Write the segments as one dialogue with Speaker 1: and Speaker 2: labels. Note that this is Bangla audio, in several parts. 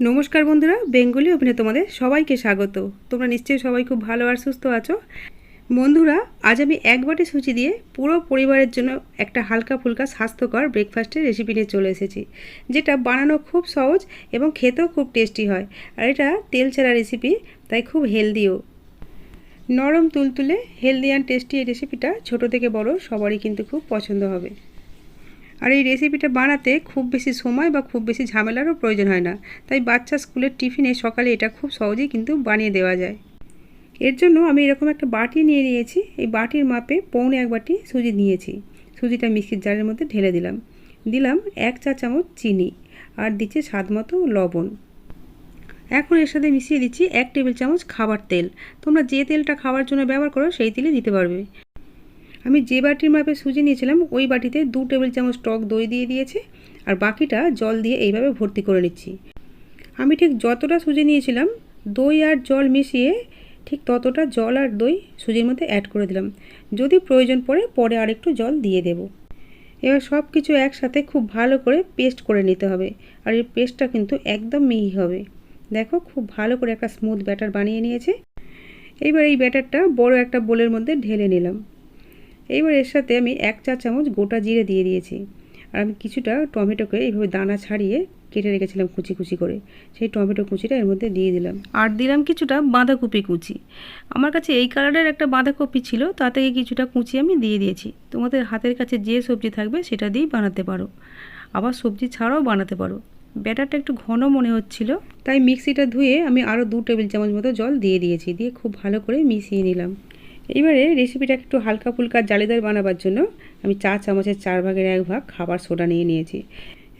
Speaker 1: নমস্কার বন্ধুরা, বেঙ্গলি অভিনয় তোমাদের সবাইকে স্বাগত। তোমরা নিশ্চয়ই সবাই খুব ভালো আর সুস্থ আছো? বন্ধুরা, আজ আমি এক বাটি সুচি দিয়ে পুরো পরিবারের জন্য একটা হালকা ফুলকা স্বাস্থ্যকর ব্রেকফাস্টের রেসিপি নিয়ে চলে এসেছি, যেটা বানানো খুব সহজ এবং খেতেও খুব টেস্টি হয়। আর এটা তেল ছাড়া রেসিপি তাই খুব হেলদিও নরম তুলতুলে হেলদি অ্যান্ড টেস্টি এই রেসিপিটা ছোটো থেকে বড় সবারই কিন্তু খুব পছন্দ হবে। আর এই রেসিপিটা বানাতে খুব বেশি সময় বা খুব বেশি ঝামেলারও প্রয়োজন হয় না। তাই বাচ্চা স্কুলের টিফিনে সকালে এটা খুব সহজেই কিন্তু বানিয়ে দেওয়া যায়। এর জন্য আমি এরকম একটা বাটি নিয়ে নিয়েছি। এই বাটির মাপে পৌনে এক বাটি সুজি নিয়েছি। সুজিটা মিক্সির জারের মধ্যে ঢেলে দিলাম। দিলাম এক চা চামচ চিনি আর দিচ্ছি স্বাদ মতো লবণ। এখন এর সাথে মিশিয়ে দিচ্ছি এক টেবিল চামচ খাবার তেল। তোমরা যে তেলটা খাওয়ার জন্য ব্যবহার করো সেই তেলে দিতে পারবে। আমি যে বাটির মাপে সুজি নিয়েছিলাম, ওই বাটিতে দু টেবিল চামচ টক দই দিয়ে দিয়েছি আর বাকিটা জল দিয়ে এইভাবে ভর্তি করে নিচ্ছি। আমি ঠিক যতটা সুজি নিয়েছিলাম, দই আর জল মিশিয়ে ঠিক ততটা জল আর দই সুজির মধ্যে অ্যাড করে দিলাম। যদি প্রয়োজন পড়ে, পরে আর একটু জল দিয়ে দেব। এবার সব কিছু একসাথে খুব ভালো করে পেস্ট করে নিতে হবে আর এই পেস্টটা কিন্তু একদম মিহি হবে। দেখো খুব ভালো করে একটা স্মুথ ব্যাটার বানিয়ে নিয়েছে। এইবার এই ব্যাটারটা বড় একটা বোলের মধ্যে ঢেলে নিলাম। এইবার এর সাথে আমি এক চা চামচ গোটা জিরে দিয়ে দিয়েছি। আর আমি কিছুটা টমেটোকে এইভাবে দানা ছাড়িয়ে কেটে রেখেছিলাম কুচি কুচি করে। সেই টমেটো কুচিটা এর মধ্যে দিয়ে দিলাম। আর দিলাম কিছুটা বাঁধাকপি কুচি। আমার কাছে এই কালারের একটা বাঁধাকপি ছিল তা থেকে কিছুটা কুচি আমি দিয়ে দিয়েছি। তোমাদের হাতের কাছে যে সবজি থাকবে সেটা দিয়েই বানাতে পারো। আবার সবজি ছাড়াও বানাতে পারো। ব্যাটারটা একটু ঘন মনে হচ্ছিল। তাই মিক্সিটা ধুয়ে আমি আরও দু টেবিল চামচ মতো জল দিয়ে দিয়েছি। দিয়ে খুব ভালো করে মিশিয়ে নিলাম। এবারে রেসিপিটা একটু হালকা ফুলকা জালিদার বানাবার জন্য আমি চা চামচের চার ভাগের এক ভাগ খাবার সোডা নিয়ে নিয়েছি।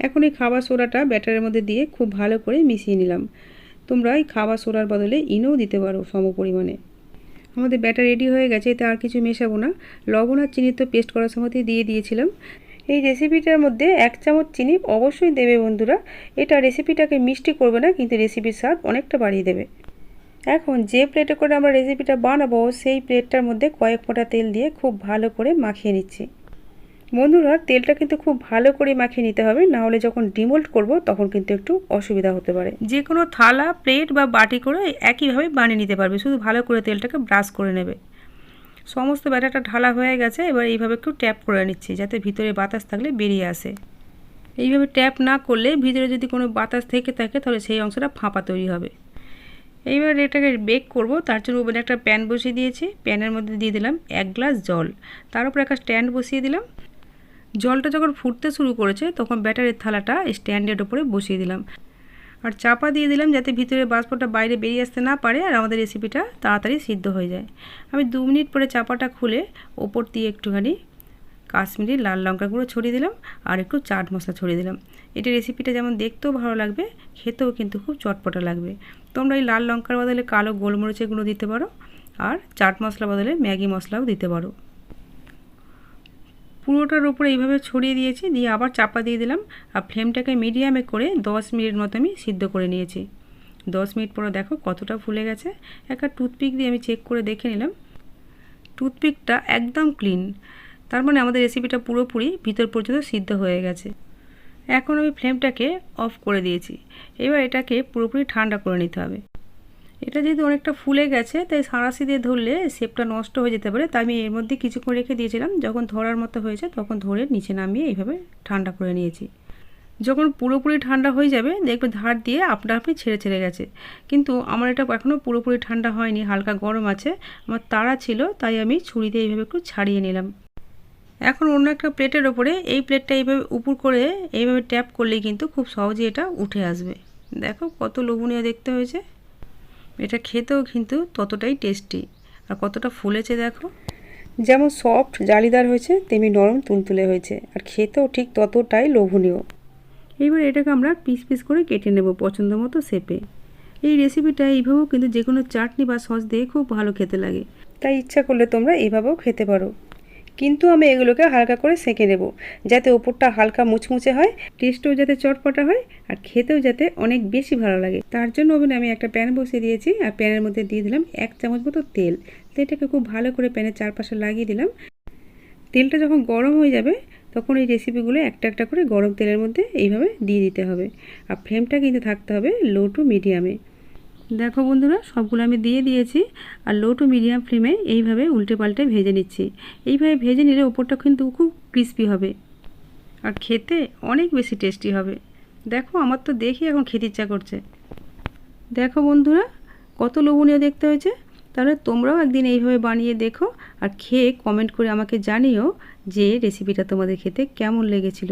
Speaker 1: এখন এই খাবার সোডাটা ব্যাটারের মধ্যে দিয়ে খুব ভালো করে মিশিয়ে নিলাম। তোমরা এই খাবার সোডার বদলে ইনোও দিতে পারো সম পরিমাণে। আমাদের ব্যাটার রেডি হয়ে গেছে, এতে আর কিছু মেশাবো না। লবণ আর চিনি তো পেস্ট করার সময়তেই দিয়ে দিয়েছিলাম। এই রেসিপিটার মধ্যে এক চামচ চিনি অবশ্যই দেবে বন্ধুরা। এটা রেসিপিটাকে মিষ্টি করবে না, কিন্তু রেসিপির স্বাদ অনেকটা বাড়িয়ে দেবে। এখন যে প্লেটে করে আমরা রেসিপিটা বানাবো, সেই প্লেটটার মধ্যে কয়েক ফোঁটা তেল দিয়ে খুব ভালো করে মাখিয়ে নিচ্ছি। বন্ধুরা, তেলটা কিন্তু খুব ভালো করে মাখিয়ে নিতে হবে, না হলে যখন ডিমোল্ট করব তখন কিন্তু একটু অসুবিধা হতে পারে। যে কোনো থালা প্লেট বা বাটি করে একইভাবে বানিয়ে নিতে পারবে, শুধু ভালো করে তেলটাকে ব্রাশ করে নেবে। সমস্ত ব্যাটারটা ঢালা হয়ে গেছে, এবার এইভাবে একটু ট্যাপ করে নিচ্ছি, যাতে ভিতরে বাতাস থাকলে বেরিয়ে আসে। এইভাবে ট্যাপ না করলে ভিতরে যদি কোনো বাতাস থেকে থাকে, তাহলে সেই অংশটা ফাঁপা তৈরি হবে। এইবার এটাকে বেক করব। তার জন্য ওভেনে একটা প্যান বসিয়ে দিয়েছি। প্যানের মধ্যে দিয়ে দিলাম এক গ্লাস জল। তার উপর একটা স্ট্যান্ড বসিয়ে দিলাম। জলটা যখন ফুটতে শুরু করেছে, তখন ব্যাটারের থালাটা স্ট্যান্ডের ওপরে বসিয়ে দিলাম। আর চাপা দিয়ে দিলাম যাতে ভিতরে বাষ্পটা বাইরে বেরিয়ে আসতে না পারে আর আমাদের রেসিপিটা তাড়াতাড়ি সিদ্ধ হয়ে যায়। আমি দু মিনিট পরে চাপাটা খুলে ওপর দিয়ে একটুখানি কাশ্মীরি লাল লঙ্কা গুঁড়ো ছড়িয়ে দিলাম আর একটু চাট মশলা ছড়িয়ে দিলাম। এটি রেসিপিটা যেমন দেখতেও ভালো লাগবে, খেতেও কিন্তু খুব চটপটা লাগবে। তোমরা এই লাল লঙ্কার বদলে কালো গোলমরিচের গুঁড়ো দিতে পারো আর চাট মশলা বদলে ম্যাগি মশলাও দিতে পারো। পুরোটার উপরে এইভাবে ছড়িয়ে দিয়েছি, দিয়ে আবার চাপা দিয়ে দিলাম আর ফ্লেমটাকে মিডিয়ামে করে দশ মিনিট মতো আমি সিদ্ধ করে নিয়েছি। দশ মিনিট পরে দেখো কতটা ফুলে গেছে। একটা টুথপিক দিয়ে আমি চেক করে দেখে নিলাম। টুথপিকটা একদম ক্লিন তার মানে আমাদের রেসিপিটা পুরোপুরি ভিতর পর্যন্ত সিদ্ধ হয়ে গেছে। এখন আমি ফ্লেমটাকে অফ করে দিয়েছি। এবার এটাকে পুরোপুরি ঠান্ডা করে নিতে হবে। এটা যেহেতু অনেকটা ফুলে গেছে, তাই সাঁড়াশি দিয়ে ধরলে শেপটা নষ্ট হয়ে যেতে পারে। তাই আমি এর মধ্যে কিছুক্ষণ রেখে দিয়েছিলাম। যখন ধরার মতো হয়েছে, তখন ধরে নিচে নামিয়ে এইভাবে ঠান্ডা করে নিয়েছি। যখন পুরোপুরি ঠান্ডা হয়ে যাবে, দেখবে ধার দিয়ে আপনা আপনি ছেড়ে ছেড়ে গেছে। কিন্তু আমার এটা এখনও পুরোপুরি ঠান্ডা হয়নি, হালকা গরম আছে। আমার তাড়া ছিল, তাই আমি ছুরিতে এইভাবে একটু ছাড়িয়ে নিলাম। এখন অন্য একটা প্লেটের ওপরে এই প্লেটটা এইভাবে উপর করে এইভাবে ট্যাপ করলেই কিন্তু খুব সহজে এটা উঠে আসবে। দেখো কত লোভনীয় দেখতে হয়েছে। এটা খেতেও কিন্তু ততটাই টেস্টি। আর কতটা ফুলেছে দেখো। যেমন সফট জালিদার হয়েছে, তেমনি নরম তুলতুলে হয়েছে। আর খেতেও ঠিক ততটাই লোভনীয়। এইবার এটাকে আমরা পিস পিস করে কেটে নেব পছন্দ মতো শেপে। এই রেসিপিটা এইভাবেও কিন্তু যে কোনো চাটনি বা সস দিয়ে খুব ভালো খেতে লাগে। তাই ইচ্ছা করলে তোমরা এইভাবেও খেতে পারো। কিন্তু আমি এগুলোকে হালকা করে সেঁকে নেব, যাতে ওপরটা হালকা মুচমুচে হয়, টেস্টও যাতে চটপটা হয়, আর খেতেও যাতে অনেক বেশি ভালো লাগে। তার জন্য ওভেনে আমি একটা প্যান বসিয়ে দিয়েছি, আর প্যানের মধ্যে দিয়ে দিলাম এক চামচ মতো তেল। তেলটাকে খুব ভালো করে প্যানের চারপাশে লাগিয়ে দিলাম। তেলটা যখন গরম হয়ে যাবে, তখন এই রেসিপিগুলো একটা একটা করে গরম তেলের মধ্যে এইভাবে দিয়ে দিতে হবে। আর ফ্লেমটা কিন্তু থাকতে হবে লো টু মিডিয়ামে। দেখো বন্ধুরা, সবগুলো আমি দিয়ে দিয়েছি আর লো টু মিডিয়াম ফ্লেমে এইভাবে উল্টে পাল্টে ভেজে নিচ্ছি। এইভাবে ভেজে নিলে ওপরটা কিন্তু খুব ক্রিস্পি হবে আর খেতে অনেক বেশি টেস্টি হবে। দেখো, আমার তো দেখি এখন খেতে ইচ্ছা করছে। দেখো বন্ধুরা, কত লোভনীয় দেখতে হয়েছে। তাহলে তোমরাও একদিন এইভাবে বানিয়ে দেখো আর খেয়ে কমেন্ট করে আমাকে জানিও যে রেসিপিটা তোমাদের খেতে কেমন লেগেছিল।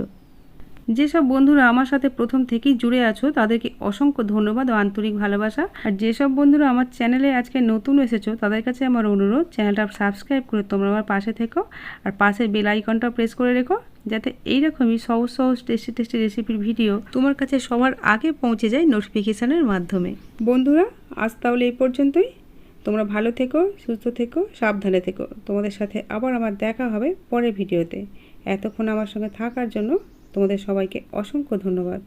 Speaker 1: যেসব বন্ধুরা আমার সাথে প্রথম থেকেই জুড়ে আছো, তাদেরকে অসংখ্য ধন্যবাদ ও আন্তরিক ভালোবাসা। আর যেসব বন্ধুরা আমার চ্যানেলে আজকে নতুন এসেছ, তাদের কাছে আমার অনুরোধ, চ্যানেলটা সাবস্ক্রাইব করে তোমরা আমার পাশে থেকো আর পাশের বেল আইকনটা প্রেস করে রেখো, যাতে এইরকমই সহজ সহজ টেস্টি টেস্টি রেসিপির ভিডিও তোমার কাছে সবার আগে পৌঁছে যায় নোটিফিকেশানের মাধ্যমে। বন্ধুরা, আজ তাহলে এই পর্যন্তই। তোমরা ভালো থেকো, সুস্থ থেকো, সাবধানে থেকো। তোমাদের সাথে আবার আমার দেখা হবে পরের ভিডিওতে। এতক্ষণ আমার সঙ্গে থাকার জন্য তোমাদের সবাইকে অসংখ্য ধন্যবাদ।